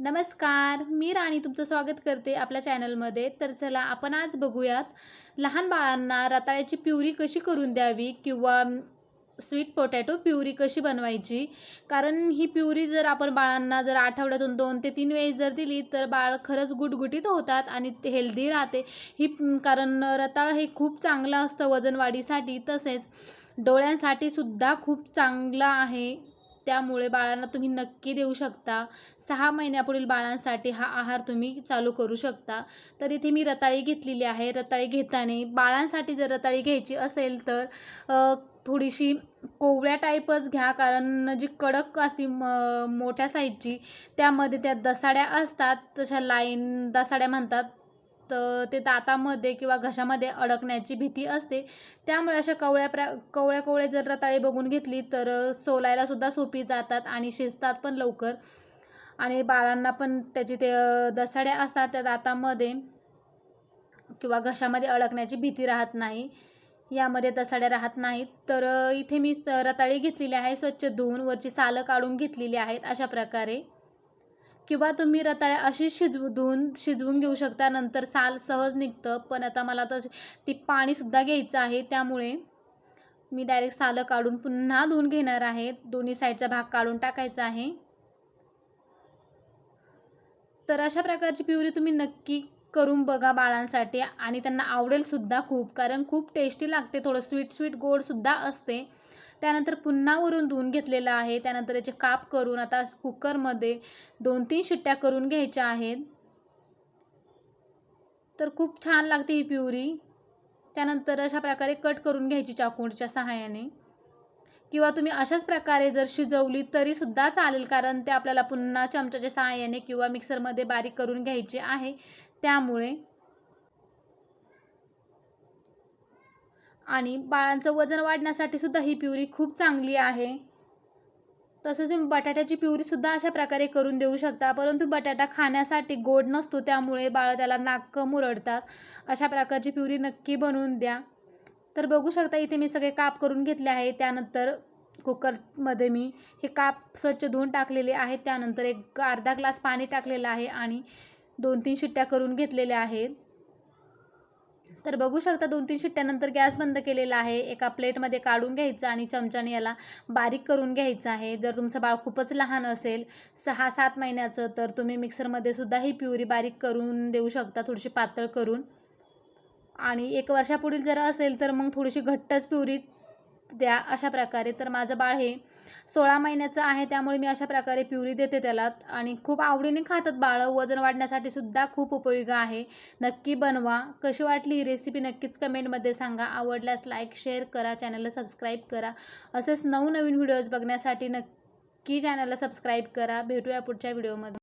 नमस्कार मी राणी तुमचं स्वागत करते आपल्या चॅनलमध्ये. तर चला आपण आज बघूयात लहान बाळांना रताळ्याची प्युरी कशी करून द्यावी किंवा स्वीट पोटॅटो प्युरी कशी बनवायची? कारण ही प्युरी जर आपण बाळांना जर आठवड्यातून दोन ते तीन वेळेस जर दिली तर बाळ खरंच गुटगुटीत होतात आणि हेल्दी राहते. ही कारण रताळं हे खूप चांगलं असतं वजनवाढीसाठी तसेच डोळ्यांसाठी सुद्धा खूप चांगलं आहे. त्यामुळे बाळांना तुम्ही नक्की देऊ शकता. सहा महिन्यापुढील बाळांसाठी हा आहार तुम्ही चालू करू शकता. तर इथे मी रताळी घेतलेली आहे. रताळी घेताना बाळांसाठी जर रताळी घ्यायची असेल तर थोडीशी कोवळ्या टाईपच घ्या. कारण जी कडक असती म मोठ्या साईजची त्यामध्ये त्या दसाड्या असतात. तशा लाईन दसाड्या म्हणतात. तर ते दातामध्ये किंवा घशामध्ये अडकण्याची भीती असते. त्यामुळे अशा कवळ्या प्र कवळ्या कवळे जर रताळी बघून घेतली तर सोलायलासुद्धा सोपी जातात आणि शिजतात पण लवकर. आणि बाळांना पण त्याची ते दसाड्या असतात त्या दातामध्ये किंवा घशामध्ये अडकण्याची भीती राहत नाही. यामध्ये दसाड्या राहत नाहीत. तर इथे मी रताळी घेतलेली आहे स्वच्छ धुवून वरची सालं काढून घेतलेली आहेत अशा प्रकारे. किंवा तुम्ही रताळ्या अशी शिजवू धुवून शिजवून घेऊ शकता. नंतर साल सहज निघतं. पण आता मला तर ती पाणीसुद्धा घ्यायचं आहे. त्यामुळे मी डायरेक्ट सालं काढून पुन्हा धुवून घेणार आहे. दोन्ही साईडचा भाग काढून टाकायचा आहे. तर अशा प्रकारची प्युरी तुम्ही नक्की करून बघा बाळांसाठी. आणि त्यांना आवडेलसुद्धा खूप. कारण खूप टेस्टी लागते. थोडं स्वीट स्वीट गोडसुद्धा असते. त्यानंतर पुन्हा वरून धुवून घेतलेलं आहे. त्यानंतर याचे काप करून आता कुकरमध्ये दोन तीन शिट्ट्या करून घ्यायच्या आहेत. तर खूप छान लागते ही प्युरी. त्यानंतर अशा प्रकारे कट करून घ्यायची चाकूच्या सहाय्याने. किंवा तुम्ही अशाच प्रकारे जर शिजवली तरीसुद्धा चालेल कारण ते आपल्याला पुन्हा चमच्याच्या सहाय्याने किंवा मिक्सरमध्ये बारीक करून घ्यायचे आहे. त्यामुळे आणि बाळांचं वजन वाढण्यासाठी सुद्धा ही प्युरी खूप चांगली आहे. तसंच तुम्ही बटाट्याची प्युरीसुद्धा अशा प्रकारे करून देऊ शकता. परंतु बटाटा खाण्यासाठी गोड नसतो त्यामुळे बाळं त्याला नाक मुरडतात अशा प्रकारची प्युरी नक्की बनवून द्या. तर बघू शकता इथे मी सगळे काप करून घेतले आहे त्यानंतर कुकरमध्ये मी हे काप स्वच्छ धुवून टाकलेले आहेत. त्यानंतर एक अर्धा ग्लास पाणी टाकलेलं आहे आणि दोन तीन शिट्ट्या करून घेतलेल्या आहेत. तर बघू शकता दोन तीन शिट्ट्यानंतर गॅस बंद केलेला आहे. एका प्लेटमध्ये काढून घ्यायचं आणि चमच्याने याला बारीक करून घ्यायचं आहे. जर तुमचं बाळ खूपच लहान असेल सहा सात महिन्याचं तर तुम्ही मिक्सरमध्ये सुद्धा ही प्युरी बारीक करून देऊ शकता थोडीशी पातळ करून. आणि एक वर्षापुढील जर असेल तर मग थोडीशी घट्टच प्युरी द्या अशा प्रकारे. तर माझं बाळ हे सोळा महिन्याचं आहे त्यामुळे मी अशा प्रकारे प्युरी देते त्याला. आणि खूप आवडीने खातात बाळं. वजन वाढण्यासाठी सुद्धा खूप उपयोगी आहे. नक्की बनवा. कशी वाटली ही रेसिपी नक्कीच कमेंटमध्ये सांगा. आवडल्यास लाईक शेअर करा. चॅनलला सबस्क्राईब करा. असेच नवनवीन व्हिडिओज बघण्यासाठी नक्की चॅनलला सबस्क्राईब करा. भेटूया पुढच्या व्हिडिओमध्ये